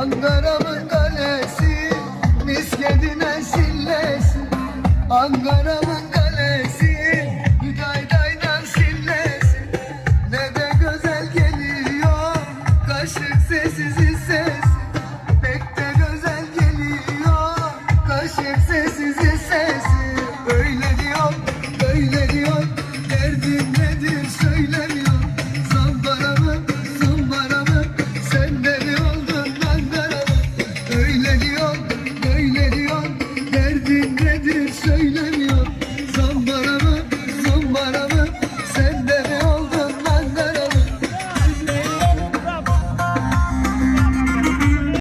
Ankara'mın kalesi Misket'in esillesi Ankara'mın kalesi Müdaydaydan sillesi Ne de güzel geliyor Kaşık sessiz sesi Pek de güzel geliyor Kaşık sessiz